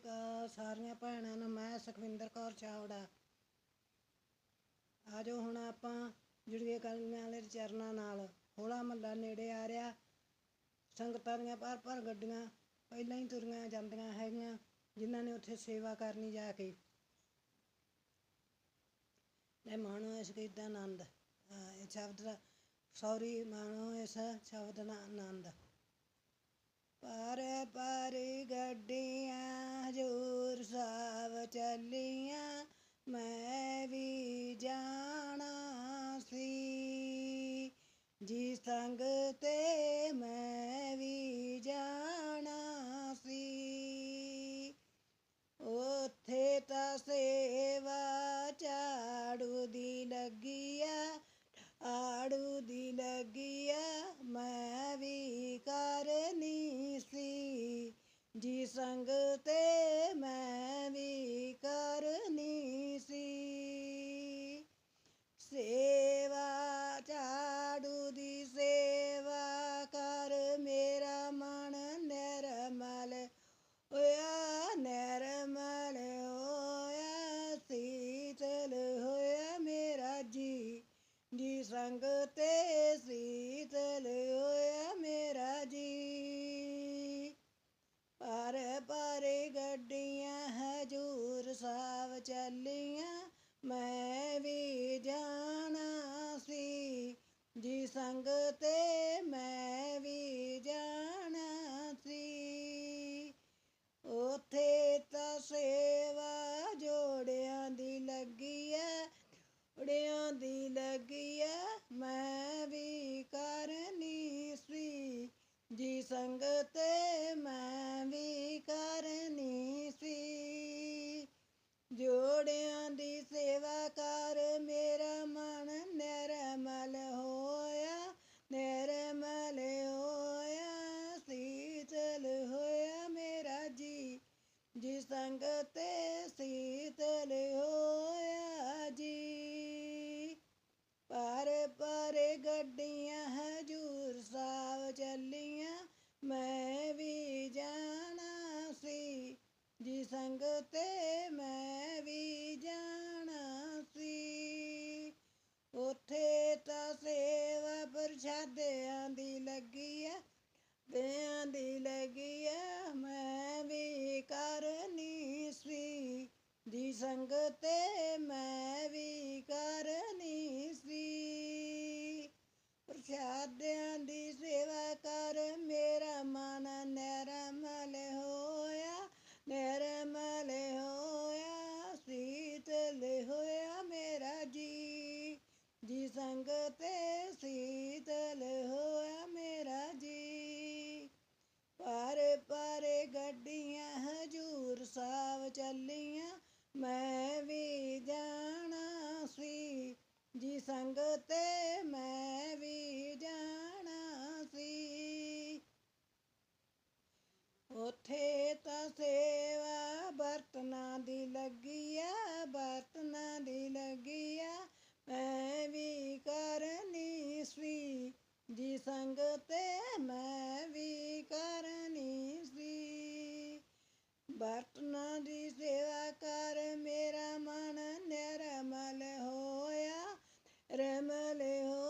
ਅਕਾਲ ਸਾਰੀਆਂ ਭੈਣਾਂ ਨੂੰ ਮੈਂ ਸੁਖਵਿੰਦਰ ਕੌਰ ਚਾਵੜਾ। ਆਜੋ ਹੁਣ ਆਪਾਂ ਜੁੜੀਏ ਕਲੀਆਂ ਵਾਲੇ ਚਰਨਾਂ ਨਾਲ। ਹੋਲਾ ਮੱਲਾ ਨੇੜੇ ਆ ਰਿਹਾ। ਸੰਗਤਾਂ ਦੀਆਂ ਭਰ ਭਰ ਗੱਡੀਆਂ ਪਹਿਲਾਂ ਹੀ ਤੁਰੀਆਂ ਜਾਂਦੀਆਂ ਹੈਗੀਆਂ, ਜਿਨ੍ਹਾਂ ਨੇ ਉੱਥੇ ਸੇਵਾ ਕਰਨੀ ਜਾ ਕੇ। ਲੈ ਮਾਣੋ ਇਸ ਦਾ ਆਨੰਦ। ਇਹ ਸ਼ਬਦ ਦਾ ਸੌਰੀ ਮਾਣੋ ਇਸ ਸ਼ਬਦ ਦਾ ਆਨੰਦ। ਪਰ ਜੀ ਸੰਗ ਤੇ ਮੈਂ ਜੀ ਸੰਗ ਤੇ ਮੈਂ ਵੀ ਜਾਣਾ ਸੀ। ਉਥੇ ਤਾਂ ਸੇਵਾ ਪ੍ਰਸ਼ਾਦਿਆਂ ਦੀ ਲੱਗੀ ਐ ਦਿਆਂ ਦੀ ਲੱਗੀ ਐ, ਮੈਂ ਵੀ ਕਰਨੀ ਸੀ। ਜੀ ਸੰਗ ਤੇ ਮੈਂ ਮੈਂ ਵੀ ਜਾਣਾ ਸੀ, ਜੀ ਸੰਗ ਤੇ ਮੈਂ ਵੀ ਜਾਣਾ ਸੀ। ਉਥੇ ਤਾਂ ਸੇਵਾ ਬਰਤਨਾ ਦੀ ਲੱਗੀ ਐ ਰਤਨਾ ਦੀ ਸੇਵਾ ਕਰ ਮੇਰਾ ਮਨ ਨਿਰਮਲ ਹੋਇਆ। ਰਮਲ ਹੋ